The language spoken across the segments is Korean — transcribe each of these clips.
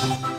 나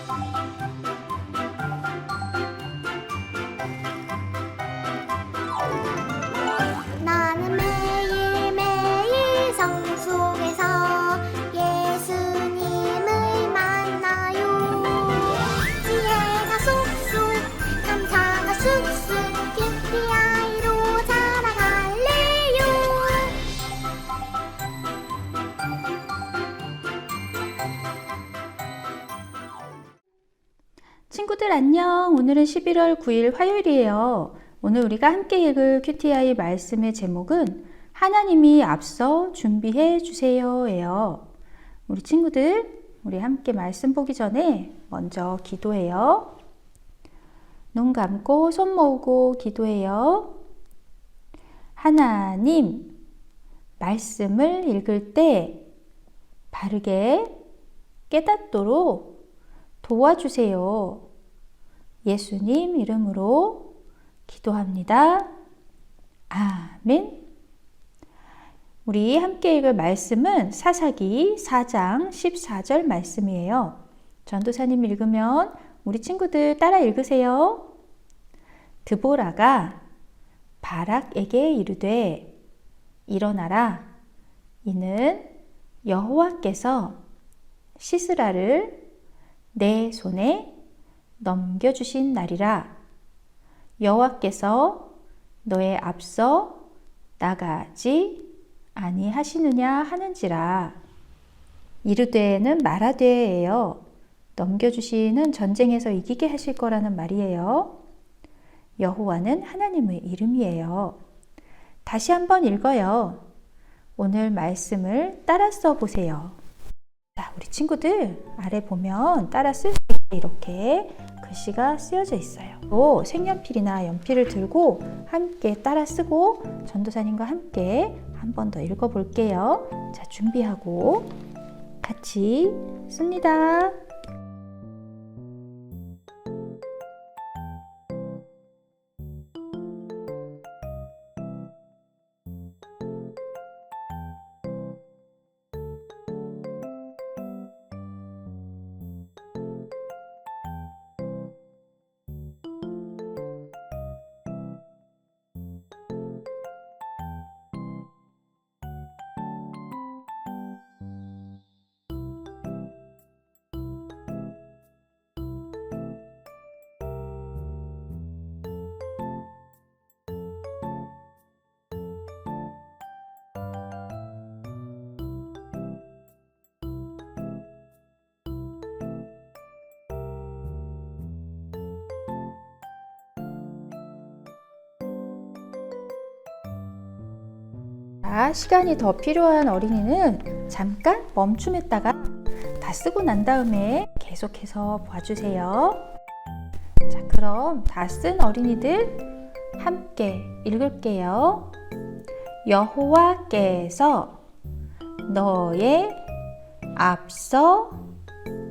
친구들 안녕. 오늘은 11월 9일 화요일이에요. 오늘 우리가 함께 읽을 큐티아이 말씀의 제목은 하나님이 앞서 준비해 주세요예요. 우리 친구들, 우리 함께 말씀 보기 전에 먼저 기도해요. 눈 감고 손 모으고 기도해요. 하나님, 말씀을 읽을 때 바르게 깨닫도록 도와주세요. 예수님 이름으로 기도합니다. 아멘. 우리 함께 읽을 말씀은 사사기 4장 14절 말씀이에요. 전도사님 읽으면 우리 친구들 따라 읽으세요. 드보라가 바락에게 이르되 일어나라 이는 여호와께서 시스라를 내 손에 넘겨주신 날이라. 여호와께서 너의 앞서 나가지 아니하시느냐 하는지라. 이르되는 말하되예요. 넘겨주시는 전쟁에서 이기게 하실 거라는 말이에요. 여호와는 하나님의 이름이에요. 다시 한번 읽어요. 오늘 말씀을 따라 써 보세요. 자, 우리 친구들 아래 보면 따라 쓸 수 있게 이렇게 글씨가 쓰여져 있어요. 또 색연필이나 연필을 들고 함께 따라 쓰고 전도사님과 함께 한 번 더 읽어 볼게요. 자, 준비하고 같이 씁니다. 자, 시간이 더 필요한 어린이는 잠깐 멈춤했다가 다 쓰고 난 다음에 계속해서 봐주세요. 자, 그럼 다 쓴 어린이들 함께 읽을게요. 여호와께서 너의 앞서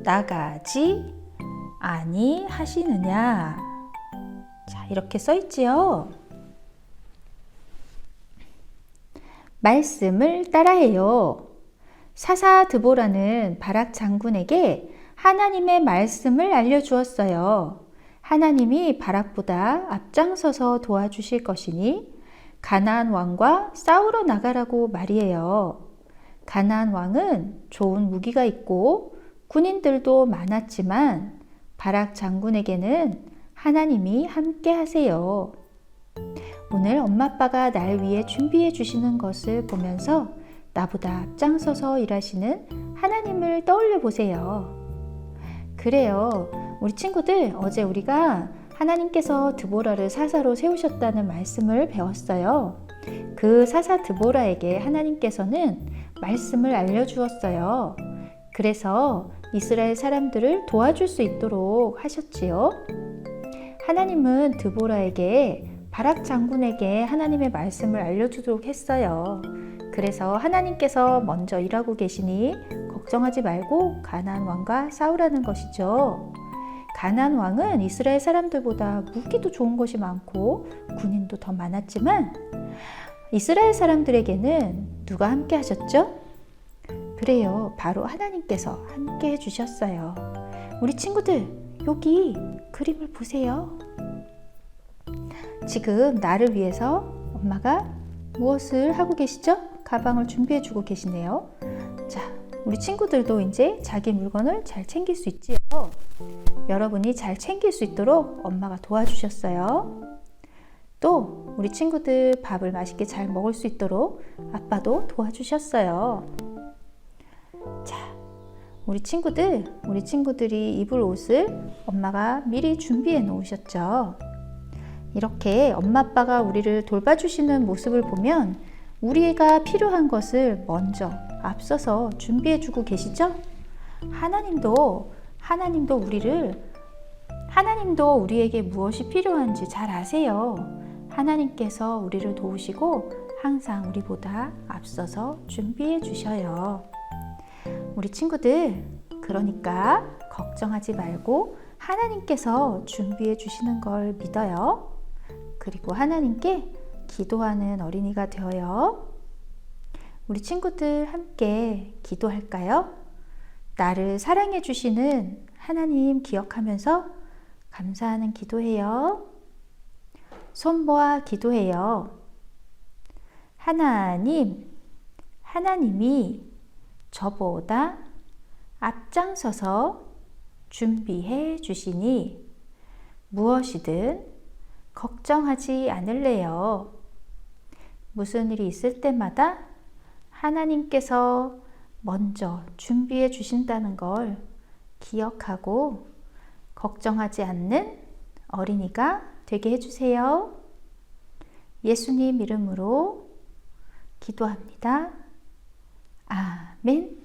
나가지 아니하시느냐. 자, 이렇게 써 있지요. 말씀을 따라해요. 사사 드보라는 바락 장군에게 하나님의 말씀을 알려주었어요. 하나님이 바락보다 앞장서서 도와주실 것이니 가나안 왕과 싸우러 나가라고 말이에요. 가나안 왕은 좋은 무기가 있고 군인들도 많았지만 바락 장군에게는 하나님이 함께 하세요. 오늘 엄마 아빠가 날 위해 준비해 주시는 것을 보면서 나보다 앞장서서 일하시는 하나님을 떠올려 보세요. 그래요. 우리 친구들 어제 우리가 하나님께서 드보라를 사사로 세우셨다는 말씀을 배웠어요. 그 사사 드보라에게 하나님께서는 말씀을 알려주었어요. 그래서 이스라엘 사람들을 도와줄 수 있도록 하셨지요. 하나님은 드보라에게 바락 장군에게 하나님의 말씀을 알려주도록 했어요. 그래서 하나님께서 먼저 일하고 계시니 걱정하지 말고 가나안 왕과 싸우라는 것이죠. 가나안 왕은 이스라엘 사람들보다 무기도 좋은 것이 많고 군인도 더 많았지만 이스라엘 사람들에게는 누가 함께 하셨죠? 그래요. 바로 하나님께서 함께 해주셨어요. 우리 친구들, 여기 그림을 보세요. 지금 나를 위해서 엄마가 무엇을 하고 계시죠? 가방을 준비해 주고 계시네요. 자, 우리 친구들도 이제 자기 물건을 잘 챙길 수 있지요. 여러분이 잘 챙길 수 있도록 엄마가 도와주셨어요. 또 우리 친구들 밥을 맛있게 잘 먹을 수 있도록 아빠도 도와주셨어요. 자, 우리 친구들, 우리 친구들이 입을 옷을 엄마가 미리 준비해 놓으셨죠. 이렇게 엄마 아빠가 우리를 돌봐주시는 모습을 보면 우리가 필요한 것을 먼저 앞서서 준비해 주고 계시죠? 하나님도 하나님도 우리를 하나님도 우리에게 무엇이 필요한지 잘 아세요. 하나님께서 우리를 도우시고 항상 우리보다 앞서서 준비해 주셔요. 우리 친구들, 그러니까 걱정하지 말고 하나님께서 준비해 주시는 걸 믿어요. 그리고 하나님께 기도하는 어린이가 되어요. 우리 친구들 함께 기도할까요? 나를 사랑해 주시는 하나님 기억하면서 감사하는 기도해요. 손 모아 기도해요. 하나님, 하나님이 저보다 앞장서서 준비해 주시니 무엇이든 걱정하지 않을래요. 무슨 일이 있을 때마다 하나님께서 먼저 준비해 주신다는 걸 기억하고 걱정하지 않는 어린이가 되게 해주세요. 예수님 이름으로 기도합니다. 아멘.